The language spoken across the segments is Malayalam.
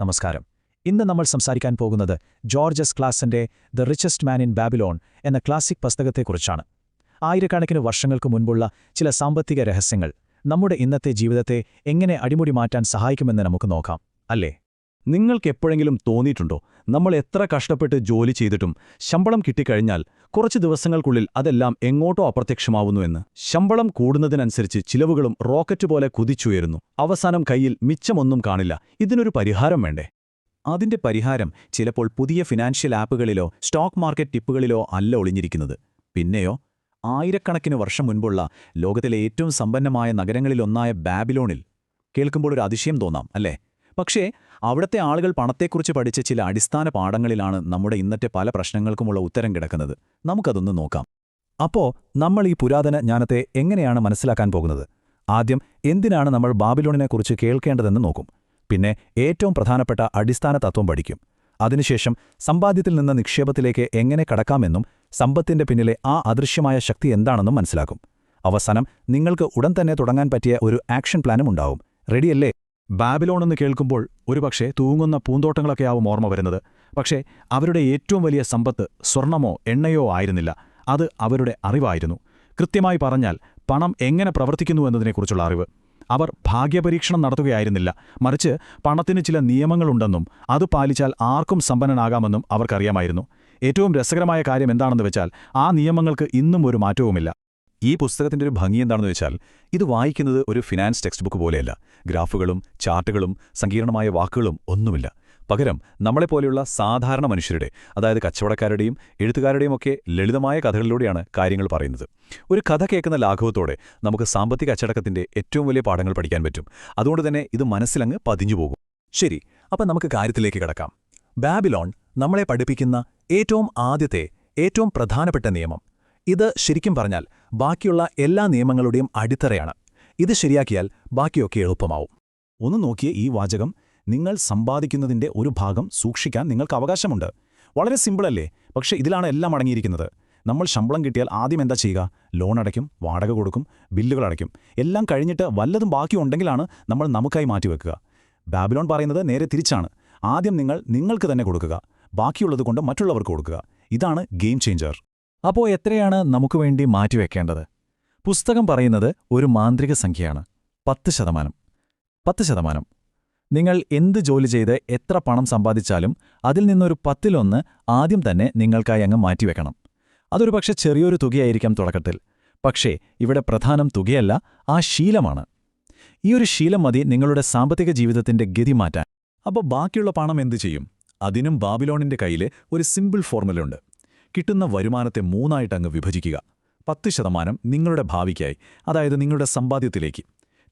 നമസ്കാരം. ഇന്ന് നമ്മൾ സംസാരിക്കാൻ പോകുന്നത് Georges ക്ലാസന്റെ the richest man in Babylon എന്ന ക്ലാസിക് പുസ്തകത്തെക്കുറിച്ചാണ്. ആയിരക്കണക്കിന് വർഷങ്ങൾക്ക് മുൻപുള്ള ചില സാമ്പത്തിക രഹസ്യങ്ങൾ നമ്മുടെ ഇന്നത്തെ ജീവിതത്തെ എങ്ങനെ അടിമുടി മാറ്റാൻ സഹായിക്കുമെന്ന് നമുക്ക് നോക്കാം അല്ലേ? നിങ്ങൾക്കെപ്പോഴെങ്കിലും തോന്നിയിട്ടുണ്ടോ? നമ്മൾ എത്ര കഷ്ടപ്പെട്ട് ജോലി ചെയ്തിട്ടും ശമ്പളം കിട്ടിക്കഴിഞ്ഞാൽ കുറച്ച് ദിവസങ്ങൾക്കുള്ളിൽ അതെല്ലാം എങ്ങോട്ടോ അപ്രത്യക്ഷമാവുന്നുവെന്ന് ശമ്പളം കൂടുന്നതിനനുസരിച്ച് ചിലവുകളും റോക്കറ്റ് പോലെ കുതിച്ചുയരുന്നു. അവസാനം കയ്യിൽ മിച്ചമൊന്നും കാണില്ല. ഇതിനൊരു പരിഹാരം വേണ്ടേ? അതിന്റെ പരിഹാരം ചിലപ്പോൾ പുതിയ ഫിനാൻഷ്യൽ ആപ്പുകളിലോ സ്റ്റോക്ക് മാർക്കറ്റ് ടിപ്പുകളിലോ അല്ല ഒളിഞ്ഞിരിക്കുന്നത്. പിന്നെയോ? ആയിരക്കണക്കിന് വർഷം മുൻപുള്ള ലോകത്തിലെ ഏറ്റവും സമ്പന്നമായ നഗരങ്ങളിലൊന്നായ ബാബിലോണിൽ. കേൾക്കുമ്പോൾ ഒരു അതിശയം തോന്നാം അല്ലേ? പക്ഷേ അവിടുത്തെ ആളുകൾ പണത്തെക്കുറിച്ച് പഠിച്ച ചില അടിസ്ഥാന പാഠങ്ങളിലാണ് നമ്മുടെ ഇന്നത്തെ പല പ്രശ്നങ്ങൾക്കുമുള്ള ഉത്തരം കിടക്കുന്നത്. നമുക്കതൊന്ന് നോക്കാം. അപ്പോൾ നമ്മൾ ഈ പുരാതന ജ്ഞാനത്തെ എങ്ങനെയാണ് മനസ്സിലാക്കാൻ പോകുന്നത്? ആദ്യം എന്തിനാണ് നമ്മൾ ബാബിലോണിനെക്കുറിച്ച് കേൾക്കേണ്ടതെന്ന് നോക്കും. പിന്നെ ഏറ്റവും പ്രധാനപ്പെട്ട അടിസ്ഥാന തത്വം പഠിക്കും. അതിനുശേഷം സമ്പാദ്യത്തിൽ നിന്ന് നിക്ഷേപത്തിലേക്ക് എങ്ങനെ കടക്കാമെന്നും സമ്പത്തിന്റെ പിന്നിലെ ആ അദൃശ്യമായ ശക്തി എന്താണെന്നും മനസ്സിലാക്കും. അവസാനം നിങ്ങൾക്ക് ഉടൻ തന്നെ തുടങ്ങാൻ പറ്റിയ ഒരു ആക്ഷൻ പ്ലാനും ഉണ്ടാവും. റെഡിയല്ലേ? ബാബിലോണെന്ന് കേൾക്കുമ്പോൾ ഒരുപക്ഷെ തൂങ്ങുന്ന പൂന്തോട്ടങ്ങളൊക്കെയാവും ഓർമ്മ വരുന്നത്. പക്ഷേ അവരുടെ ഏറ്റവും വലിയ സമ്പത്ത് സ്വർണമോ എണ്ണയോ ആയിരുന്നില്ല. അത് അവരുടെ അറിവായിരുന്നു. കൃത്യമായി പറഞ്ഞാൽ പണം എങ്ങനെ പ്രവർത്തിക്കുന്നു എന്നതിനെക്കുറിച്ചുള്ള അറിവ്. അവർ ഭാഗ്യപരീക്ഷണം നടത്തുകയായിരുന്നില്ല. മറിച്ച് പണത്തിന് ചില നിയമങ്ങളുണ്ടെന്നും അത് പാലിച്ചാൽ ആർക്കും സമ്പന്നനാകാമെന്നും അവർക്കറിയാമായിരുന്നു. ഏറ്റവും രസകരമായ കാര്യം എന്താണെന്ന് വെച്ചാൽ ആ നിയമങ്ങൾക്ക് ഇന്നും ഒരു മാറ്റവുമില്ല. ഈ പുസ്തകത്തിന്റെ ഒരു ഭംഗി എന്താണെന്ന് വെച്ചാൽ ഇത് വായിക്കുന്നത് ഒരു ഫിനാൻസ് ടെക്സ്റ്റ് ബുക്ക് പോലെയല്ല. ഗ്രാഫുകളും ചാർട്ടുകളും സങ്കീർണമായ വാക്കുകളും ഒന്നുമില്ല. പകരം നമ്മളെപ്പോലെയുള്ള സാധാരണ മനുഷ്യരുടെ അതായത് കച്ചവടക്കാരുടെയും എഴുത്തുകാരുടെയും ഒക്കെ ലളിതമായ കഥകളിലൂടെയാണ് കാര്യങ്ങൾ പറയുന്നത്. ഒരു കഥ കേൾക്കുന്ന ലാഘവത്തോടെ നമുക്ക് സാമ്പത്തിക അച്ചടക്കത്തിന്റെ ഏറ്റവും വലിയ പാഠങ്ങൾ പഠിക്കാൻ പറ്റും. അതുകൊണ്ട് തന്നെ ഇത് മനസ്സിലങ്ങ് പതിഞ്ഞു പോകും. ശരി അപ്പം നമുക്ക് കാര്യത്തിലേക്ക് കിടക്കാം. ബാബിലോൺ നമ്മളെ പഠിപ്പിക്കുന്ന ഏറ്റവും ആദ്യത്തെ ഏറ്റവും പ്രധാനപ്പെട്ട നിയമം. ഇത് ശരിക്കും പറഞ്ഞാൽ ബാക്കിയുള്ള എല്ലാ നിയമങ്ങളുടെയും അടിത്തറയാണ്. ഇത് ശരിയാക്കിയാൽ ബാക്കിയൊക്കെ എളുപ്പമാവും. ഒന്ന് നോക്കിയ ഈ വാചകം നിങ്ങൾ സമ്പാദിക്കുന്നതിന്റെ ഒരു ഭാഗം സൂക്ഷിക്കാൻ നിങ്ങൾക്ക് അവകാശമുണ്ട്. വളരെ സിമ്പിളല്ലേ? പക്ഷേ ഇതിലാണ് എല്ലാം അടങ്ങിയിരിക്കുന്നത്. നമ്മൾ ശമ്പളം കിട്ടിയാൽ ആദ്യം എന്താ ചെയ്യുക? ലോൺ അടയ്ക്കും വാടക കൊടുക്കും ബില്ലുകൾ അടയ്ക്കും. എല്ലാം കഴിഞ്ഞിട്ട് വല്ലതും ബാക്കിയുണ്ടെങ്കിലാണ് നമ്മൾ നമുക്കായി മാറ്റിവെക്കുക. ബാബിലോൺ പറയുന്നത് നേരെ തിരിച്ചാണ്. ആദ്യം നിങ്ങൾ നിങ്ങൾക്ക് തന്നെ കൊടുക്കുക. ബാക്കിയുള്ളത് കൊണ്ട് മറ്റുള്ളവർക്ക് കൊടുക്കുക. ഇതാണ് ഗെയിം ചേഞ്ചർ. അപ്പോൾ എത്രയാണ് നമുക്ക് വേണ്ടി മാറ്റിവെക്കേണ്ടത് പുസ്തകം പറയുന്നത് ഒരു മാന്ത്രിക സംഖ്യയാണ്. പത്ത് ശതമാനം. പത്ത് ശതമാനം. നിങ്ങൾ എന്ത് ജോലി ചെയ്ത് എത്ര പണം സമ്പാദിച്ചാലും അതിൽ നിന്നൊരു പത്തിലൊന്ന് ആദ്യം തന്നെ നിങ്ങൾക്കായി അങ്ങ് മാറ്റിവെക്കണം അതൊരു പക്ഷെ ചെറിയൊരു തുകയായിരിക്കാം തുടക്കത്തിൽ. പക്ഷേ ഇവിടെ പ്രധാനം തുകയല്ല ആ ശീലമാണ്. ഈ ഒരു ശീലം മതി നിങ്ങളുടെ സാമ്പത്തിക ജീവിതത്തിന്റെ ഗതി മാറ്റാൻ. അപ്പോൾ ബാക്കിയുള്ള പണം എന്തു ചെയ്യും? അതിനും ബാബിലോണിന്റെ കയ്യിൽ ഒരു സിമ്പിൾ ഫോർമുലയുണ്ട് കിട്ടുന്ന വരുമാനത്തെ മൂന്നായിട്ട് അങ്ങ് വിഭജിക്കുക. പത്ത് ശതമാനം നിങ്ങളുടെ ഭാവിക്കായി അതായത് നിങ്ങളുടെ സമ്പാദ്യത്തിലേക്ക്.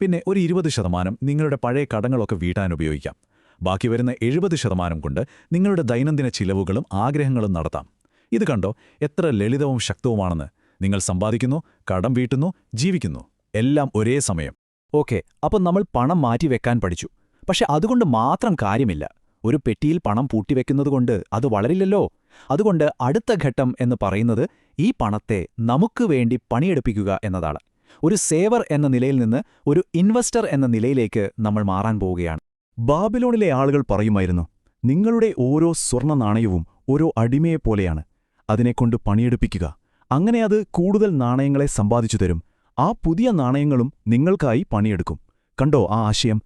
പിന്നെ ഒരു ഇരുപത് ശതമാനം നിങ്ങളുടെ പഴയ കടങ്ങളൊക്കെ വീട്ടാൻ ഉപയോഗിക്കാം. ബാക്കി വരുന്ന എഴുപത് ശതമാനം കൊണ്ട് നിങ്ങളുടെ ദൈനംദിന ചിലവുകളും ആഗ്രഹങ്ങളും നടത്താം. ഇത് കണ്ടോ? എത്ര ലളിതവും ശക്തവുമാണെന്ന്. നിങ്ങൾ സമ്പാദിക്കുന്നു കടം വീട്ടുന്നു ജീവിക്കുന്നു. എല്ലാം ഒരേ സമയം. ഓക്കെ അപ്പം നമ്മൾ പണം മാറ്റിവെക്കാൻ പഠിച്ചു. പക്ഷെ അതുകൊണ്ട് മാത്രം കാര്യമില്ല. ഒരു പെട്ടിയിൽ പണം പൂട്ടിവെക്കുന്നതുകൊണ്ട് അത് വളരില്ലല്ലോ. അതുകൊണ്ട് അടുത്ത ഘട്ടം എന്ന് പറയുന്നത് ഈ പണത്തെ നമുക്ക് വേണ്ടി പണിയെടുപ്പിക്കുക എന്നതാണ്. ഒരു സേവർ എന്ന നിലയിൽ നിന്ന് ഒരു ഇൻവെസ്റ്റർ എന്ന നിലയിലേക്ക് നമ്മൾ മാറാൻ പോവുകയാണ്. ബാബിലോണിലെ ആളുകൾ പറയുമായിരുന്നു നിങ്ങളുടെ ഓരോ സ്വർണ നാണയവും ഓരോ അടിമയെപ്പോലെയാണ് അതിനെക്കൊണ്ട് പണിയെടുപ്പിക്കുക. അങ്ങനെ അത് കൂടുതൽ നാണയങ്ങളെ സമ്പാദിച്ചു തരും. ആ പുതിയ നാണയങ്ങളും നിങ്ങൾക്കായി പണിയെടുക്കും. കണ്ടോ ആ ആശയം?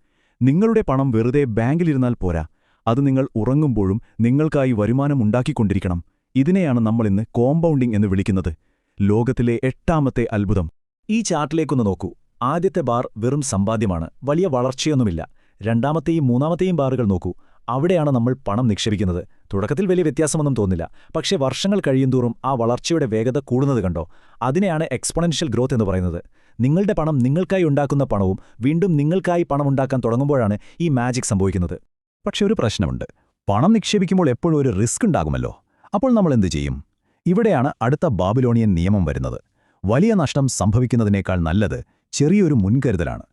നിങ്ങളുടെ പണം വെറുതെ ബാങ്കിലിരുന്നാൽ പോരാ. അത് നിങ്ങൾ ഉറങ്ങുമ്പോഴും നിങ്ങൾക്കായി വരുമാനമുണ്ടാക്കിക്കൊണ്ടിരിക്കണം ഇതിനെയാണ് നമ്മളിന്ന് കോമ്പൗണ്ടിംഗ് എന്ന് വിളിക്കുന്നത്. ലോകത്തിലെ എട്ടാമത്തെ അത്ഭുതം. ഈ ചാർട്ടിലേക്കൊന്ന് നോക്കൂ. ആദ്യത്തെ ബാർ വെറും സമ്പാദ്യമാണ്. വലിയ വളർച്ചയൊന്നുമില്ല. രണ്ടാമത്തെയും മൂന്നാമത്തെയും ബാറുകൾ നോക്കൂ. അവിടെയാണ് നമ്മൾ പണം നിക്ഷേപിക്കുന്നത്. തുടക്കത്തിൽ വലിയ വ്യത്യാസമൊന്നും തോന്നില്ല. പക്ഷേ വർഷങ്ങൾ കഴിയുന്തോറും ആ വളർച്ചയുടെ വേഗത കൂടുന്നത് കണ്ടോ? അതിനെയാണ് എക്സ്പൊണൻഷ്യൽ ഗ്രോത്ത് എന്ന് പറയുന്നത്. നിങ്ങളുടെ പണം നിങ്ങൾക്കായി ഉണ്ടാക്കുന്ന പണവും വീണ്ടും നിങ്ങൾക്കായി പണം ഉണ്ടാക്കാൻ തുടങ്ങുമ്പോഴാണ് ഈ മാജിക് സംഭവിക്കുന്നത്. പക്ഷെ ഒരു പ്രശ്നമുണ്ട്. പണം നിക്ഷേപിക്കുമ്പോൾ എപ്പോഴും ഒരു റിസ്ക് ഉണ്ടാകുമല്ലോ. അപ്പോൾ നമ്മൾ എന്തു ചെയ്യും? ഇവിടെയാണ് അടുത്ത ബാബിലോണിയൻ നിയമം വരുന്നത്. വലിയ നഷ്ടം സംഭവിക്കുന്നതിനേക്കാൾ നല്ലത് ചെറിയൊരു മുൻകരുതലാണ്.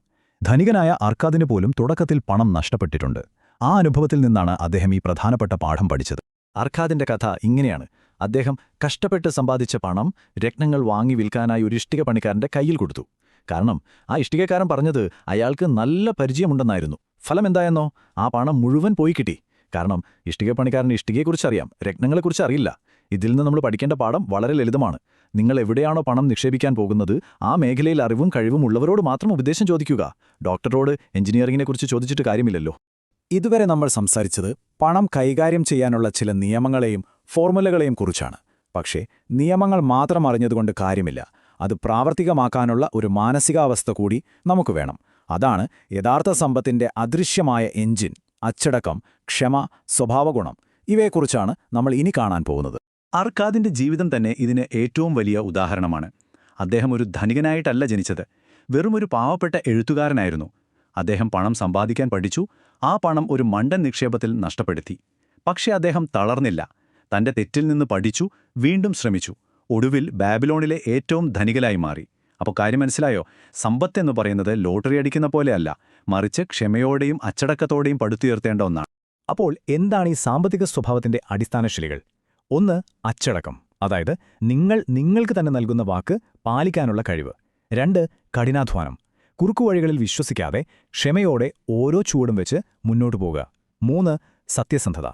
ധനികനായ അർക്കാദിന് പോലും തുടക്കത്തിൽ പണം നഷ്ടപ്പെട്ടിട്ടുണ്ട്. ആ അനുഭവത്തിൽ നിന്നാണ് അദ്ദേഹം ഈ പ്രധാനപ്പെട്ട പാഠം പഠിച്ചത്. അർഖാദിന്റെ കഥ ഇങ്ങനെയാണ്. അദ്ദേഹം കഷ്ടപ്പെട്ട് സമ്പാദിച്ച പണം രത്നങ്ങൾ വാങ്ങി വിൽക്കാനായി ഒരു ഇഷ്ടിക പണിക്കാരന്റെ കയ്യിൽ കൊടുത്തു. കാരണം ആ ഇഷ്ടികക്കാരൻ പറഞ്ഞത് അയാൾക്ക് നല്ല പരിചയമുണ്ടെന്നായിരുന്നു. ഫലം എന്തായെന്നോ? ആ പണം മുഴുവൻ പോയി കിട്ടി. കാരണം ഇഷ്ടികപ്പണിക്കാരന് ഇഷ്ടികയെക്കുറിച്ച് അറിയാം രത്നങ്ങളെക്കുറിച്ച് അറിയില്ല. ഇതിൽ നിന്ന് നമ്മൾ പഠിക്കേണ്ട പാഠം വളരെ ലളിതമാണ്. നിങ്ങൾ എവിടെയാണോ പണം നിക്ഷേപിക്കാൻ പോകുന്നത് ആ മേഖലയിൽ അറിവും കഴിവും ഉള്ളവരോട് മാത്രം ഉപദേശം ചോദിക്കുക. ഡോക്ടറോട് എഞ്ചിനീയറിംഗിനെക്കുറിച്ച് ചോദിച്ചിട്ട് കാര്യമില്ലല്ലോ. ഇതുവരെ നമ്മൾ സംസാരിച്ചത് പണം കൈകാര്യം ചെയ്യാനുള്ള ചില നിയമങ്ങളെയും ഫോർമുലകളെയും കുറിച്ചാണ്. പക്ഷേ നിയമങ്ങൾ മാത്രം അറിഞ്ഞതുകൊണ്ട് കാര്യമില്ല. അത് പ്രാവർത്തികമാക്കാനുള്ള ഒരു മാനസികാവസ്ഥ കൂടി നമുക്ക് വേണം. അതാണ് യഥാർത്ഥ സമ്പത്തിന്റെ അദൃശ്യമായ എഞ്ചിൻ അച്ചടക്കം ക്ഷമ സ്വഭാവഗുണം. ഇവയെക്കുറിച്ചാണ് നമ്മൾ ഇനി കാണാൻ പോകുന്നത്. അർക്കാദിന്റെ ജീവിതം തന്നെ ഇതിന് ഏറ്റവും വലിയ ഉദാഹരണമാണ്. അദ്ദേഹം ഒരു ധനികനായിട്ടല്ല ജനിച്ചത്. വെറുമൊരു പാവപ്പെട്ട എഴുത്തുകാരനായിരുന്നു. അദ്ദേഹം പണം സമ്പാദിക്കാൻ പഠിച്ചു. ആ പണം ഒരു മണ്ടൻ നിക്ഷേപത്തിൽ നഷ്ടപ്പെടുത്തി. പക്ഷേ അദ്ദേഹം തളർന്നില്ല. തന്റെ തെറ്റിൽ നിന്ന് പഠിച്ചു വീണ്ടും ശ്രമിച്ചു. ഒടുവിൽ ബാബിലോണിലെ ഏറ്റവും ധനികലായി മാറി. അപ്പോൾ കാര്യം മനസ്സിലായോ? സമ്പത്തെന്ന് പറയുന്നത് ലോട്ടറി അടിക്കുന്ന പോലെയല്ല. മറിച്ച് ക്ഷമയോടെയും അച്ചടക്കത്തോടെയും പടുത്തുയർത്തേണ്ട ഒന്നാണ്. അപ്പോൾ എന്താണ് ഈ സാമ്പത്തിക സ്വഭാവത്തിന്റെ അടിസ്ഥാന ശിലകൾ? ഒന്ന് അച്ചടക്കം. അതായത് നിങ്ങൾ നിങ്ങൾക്ക് തന്നെ നൽകുന്ന വാക്ക് പാലിക്കാനുള്ള കഴിവ്. രണ്ട് കഠിനാധ്വാനം. കുറുക്കുവഴികളിൽ വിശ്വസിക്കാതെ ക്ഷമയോടെ ഓരോ ചൂടും വെച്ച് മുന്നോട്ടു പോകുക മൂന്ന് സത്യസന്ധത.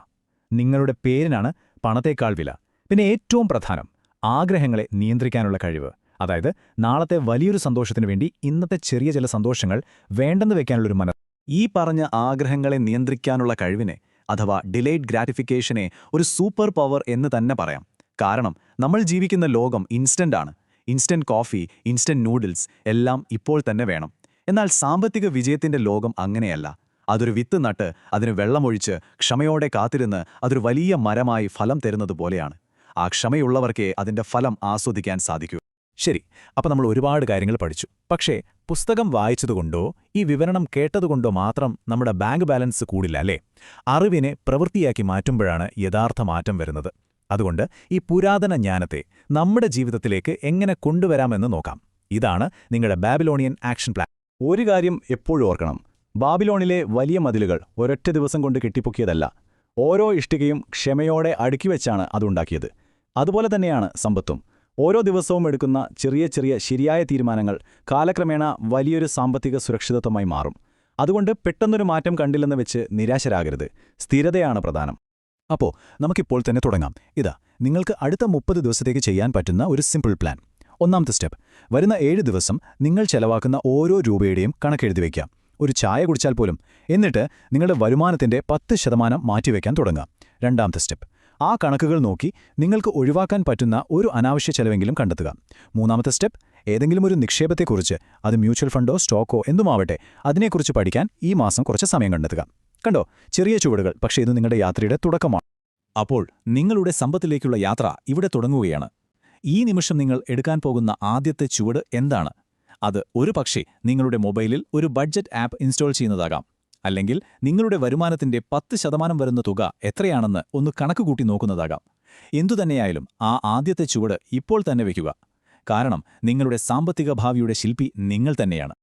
നിങ്ങളുടെ പേരിനാണ് പണത്തേക്കാൾ വില. പിന്നെ ഏറ്റവും പ്രധാനം ആഗ്രഹങ്ങളെ നിയന്ത്രിക്കാനുള്ള കഴിവ്. അതായത് നാളത്തെ വലിയൊരു സന്തോഷത്തിനു വേണ്ടി ഇന്നത്തെ ചെറിയ ചില സന്തോഷങ്ങൾ വേണ്ടെന്ന് വെക്കാനുള്ളൊരു മനസ്സ്. ഈ പറഞ്ഞ ആഗ്രഹങ്ങളെ നിയന്ത്രിക്കാനുള്ള കഴിവിനെ അഥവാ ഡിലേഡ് ഗ്രാറ്റിഫിക്കേഷനെ ഒരു സൂപ്പർ പവർ എന്ന് തന്നെ പറയാം. കാരണം നമ്മൾ ജീവിക്കുന്ന ലോകം ഇൻസ്റ്റന്റ് ആണ്. ഇൻസ്റ്റന്റ് കോഫി ഇൻസ്റ്റന്റ് നൂഡിൽസ് എല്ലാം ഇപ്പോൾ തന്നെ വേണം. എന്നാൽ സാമ്പത്തിക വിജയത്തിന്റെ ലോകം അങ്ങനെയല്ല. അതൊരു വിത്ത് നട്ട് അതിന് വെള്ളമൊഴിച്ച് ക്ഷമയോടെ കാത്തിരുന്ന് അതൊരു വലിയ മരമായി ഫലം തരുന്നത് പോലെയാണ്. ആ ക്ഷമയുള്ളവർക്കേ അതിന്റെ ഫലം ആസ്വദിക്കാൻ സാധിക്കൂ. ശരി അപ്പോൾ നമ്മൾ ഒരുപാട് കാര്യങ്ങൾ പഠിച്ചു. പക്ഷേ പുസ്തകം വായിച്ചതുകൊണ്ടോ ഈ വിവരണം കേട്ടതുകൊണ്ടോ മാത്രം നമ്മുടെ ബാങ്ക് ബാലൻസ് കൂടില്ല അല്ലേ? അറിവിനെ പ്രവൃത്തിയാക്കി മാറ്റുമ്പോഴാണ് യഥാർത്ഥ മാറ്റം വരുന്നത്. അതുകൊണ്ട് ഈ പുരാതന ജ്ഞാനത്തെ നമ്മുടെ ജീവിതത്തിലേക്ക് എങ്ങനെ കൊണ്ടുവരാമെന്ന് നോക്കാം. ഇതാണ് നിങ്ങളുടെ ബാബിലോണിയൻ ആക്ഷൻ പ്ലാൻ. ഒരു കാര്യം എപ്പോഴും ഓർക്കണം. ബാബിലോണിലെ വലിയ മതിലുകൾ ഒരൊറ്റ ദിവസം കൊണ്ട് കെട്ടിപ്പൊക്കിയതല്ല. ഓരോ ഇഷ്ടികയും ക്ഷമയോടെ അടുക്കിവെച്ചാണ് അതുണ്ടാക്കിയത് അതുപോലെ തന്നെയാണ് സമ്പത്തും. ഓരോ ദിവസവും എടുക്കുന്ന ചെറിയ ചെറിയ ശരിയായ തീരുമാനങ്ങൾ കാലക്രമേണ വലിയൊരു സാമ്പത്തിക സുരക്ഷിതത്വമായി മാറും. അതുകൊണ്ട് പെട്ടെന്നൊരു മാറ്റം കണ്ടില്ലെന്ന് വെച്ച് നിരാശരാകരുത്. സ്ഥിരതയാണ് പ്രധാനം. അപ്പോൾ നമുക്കിപ്പോൾ തന്നെ തുടങ്ങാം. ഇതാ നിങ്ങൾക്ക് അടുത്ത മുപ്പത് ദിവസത്തേക്ക് ചെയ്യാൻ പറ്റുന്ന ഒരു സിമ്പിൾ പ്ലാൻ ഒന്നാമത്തെ സ്റ്റെപ്പ് വരുന്ന ഏഴ് ദിവസം നിങ്ങൾ ചെലവാക്കുന്ന ഓരോ രൂപയുടെയും കണക്കെഴുതി വയ്ക്കാം ഒരു ചായ കുടിച്ചാൽ പോലും. എന്നിട്ട് നിങ്ങളുടെ വരുമാനത്തിന്റെ പത്ത് ശതമാനം മാറ്റിവെക്കാൻ തുടങ്ങാം രണ്ടാമത്തെ സ്റ്റെപ്പ് ആ കണക്കുകൾ നോക്കി നിങ്ങൾക്ക് ഒഴിവാക്കാൻ പറ്റുന്ന ഒരു അനാവശ്യ ചെലവെങ്കിലും കണ്ടെത്തുക. മൂന്നാമത്തെ സ്റ്റെപ്പ് ഏതെങ്കിലും ഒരു നിക്ഷേപത്തെക്കുറിച്ച് അത് മ്യൂച്വൽ ഫണ്ടോ സ്റ്റോക്കോ എന്തുമാവട്ടെ അതിനെക്കുറിച്ച് പഠിക്കാൻ ഈ മാസം കുറച്ച് സമയം കണ്ടെത്തുക. കണ്ടോ? ചെറിയ ചുവടുകൾ പക്ഷേ ഇത് നിങ്ങളുടെ യാത്രയുടെ തുടക്കമാണ്. അപ്പോൾ നിങ്ങളുടെ സമ്പത്തിലേക്കുള്ള യാത്ര ഇവിടെ തുടങ്ങുകയാണ്. ഈ നിമിഷം നിങ്ങൾ എടുക്കാൻ പോകുന്ന ആദ്യത്തെ ചുവട് എന്താണ്? അത് ഒരു നിങ്ങളുടെ മൊബൈലിൽ ഒരു ബഡ്ജറ്റ് ആപ്പ് ഇൻസ്റ്റാൾ ചെയ്യുന്നതാകാം. അല്ലെങ്കിൽ നിങ്ങളുടെ വരുമാനത്തിന്റെ പത്ത് ശതമാനം വരുന്ന തുക എത്രയാണെന്ന് ഒന്ന് കണക്കുകൂട്ടി നോക്കുന്നതാകാം. എന്തുതന്നെയായാലും ആ ആദ്യത്തെ ചുവട് ഇപ്പോൾ തന്നെ വയ്ക്കുക. കാരണം നിങ്ങളുടെ സാമ്പത്തിക ഭാവിയുടെ ശില്പി നിങ്ങൾ തന്നെയാണ്.